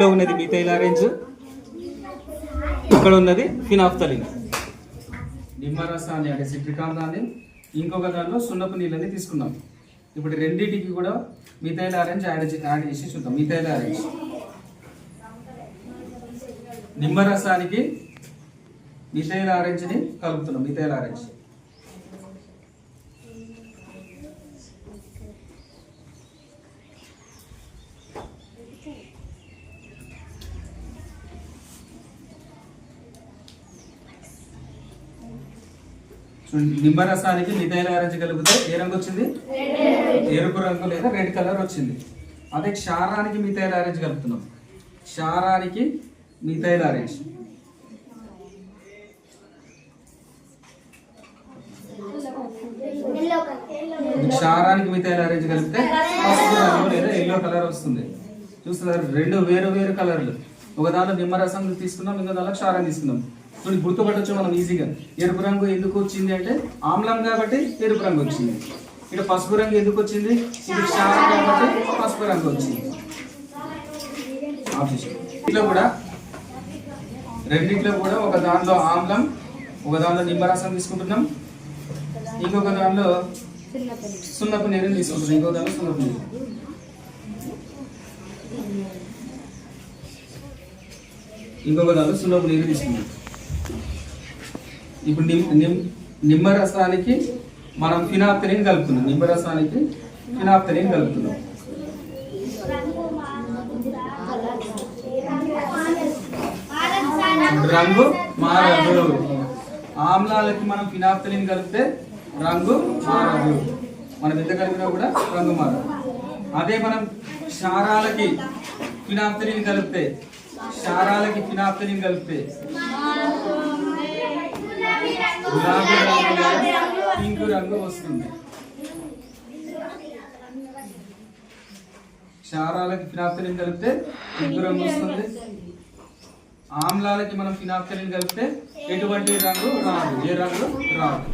లో ఉన్నది methyl orange ఇక్కడ ఉన్నది ఫినాఫ్తలిన్ నిమ్మరసాన్ని అంటే సిట్రికాంతాన్ని ఇంకొక దానిలో సున్నపు నీళ్ళని తీసుకున్నాం. ఇప్పుడు రెండింటికి కూడా మిథైల్ ఆరెంజ్ యాడ్ యాడ్ చేసి చూద్దాం. మిథైల్ ఆరెంజ్ నిమ్మరసానికి మిథైల్ ఆరెంజ్ని కలుపుతున్నాం. మిథైల్ ఆరెంజ్ నిమ్మరసానికి మిథైల్ ఆరెంజ్ కలిపితే ఏ రంగు వచ్చింది? ఎరుపు రంగు లేదా రెడ్ కలర్ వచ్చింది. అదే క్షారానికి మిథైల్ ఆరెంజ్ కలుపుతున్నాం. క్షారానికి మిథైల్ ఆరెంజ్. క్షారానికి మిథైల్ ఆరెంజ్ కలిపితే పసుపు రంగు లేదా ఎల్లో కలర్ వస్తుంది. చూస్తున్నారు రెండు వేరు వేరు కలర్లు. ఒక దానిలో నిమ్మరసం తీసుకున్నాం ఇంకో దానిలో క్షారం తీసుకున్నాం. మనకి గుర్తుపట్టొచ్చు మనం ఈజీగా ఎరుపు రంగు ఎందుకు వచ్చింది అంటే ఆమ్లం కాబట్టి ఎరుపు రంగు వచ్చింది. ఇక్కడ పసుపు రంగు ఎందుకు వచ్చింది? ఇది క్షారం కాబట్టి పసుపు రంగు వచ్చింది. ఆఫీస్. ఇట్లా కూడా రెండింటిలో కూడా ఒక దాంట్లో ఆమ్లం ఒక దానిలో నిమ్మరసం తీసుకుంటున్నాం. ఇంకొక దానిలో సున్నపు నీరుని తీసుకుంటున్నాం. ఇంకొక దానిలో సున్నపు నీరు. ఇంకొక దానిలో సున్నపు నీరు తీసుకుంటున్నాం. ఇప్పుడు నిమ్ నిమ్ నిమ్మరసానికి మనం ఫినాప్తలిన్ కలుపుతున్నాం. నిమ్మరసానికి ఫినాప్తలిన్ కలుపుతున్నాం. రంగు మారదు. ఆమ్లాలకి మనం ఫినాప్తలిన్ కలిపితే రంగు మారదు. మనం ఎంత కలిపినా కూడా రంగు మారదు. అదే మనం క్షారాలకి ఫినాప్తలిన్ కలిపితే క్షారాలకి ఫినాప్తలిన్ కలిపితే గులాబీ రంగు పింక్ రంగు వస్తుంది. క్షారాలకి ఫినాప్తలిన్ కలిపితే పింక్ రంగు వస్తుంది. ఆమ్లాలకి మనం ఫినాప్తలిన్ కలిపితే ఎటువంటి రంగు రాదు. ఏ రంగు? రాదు.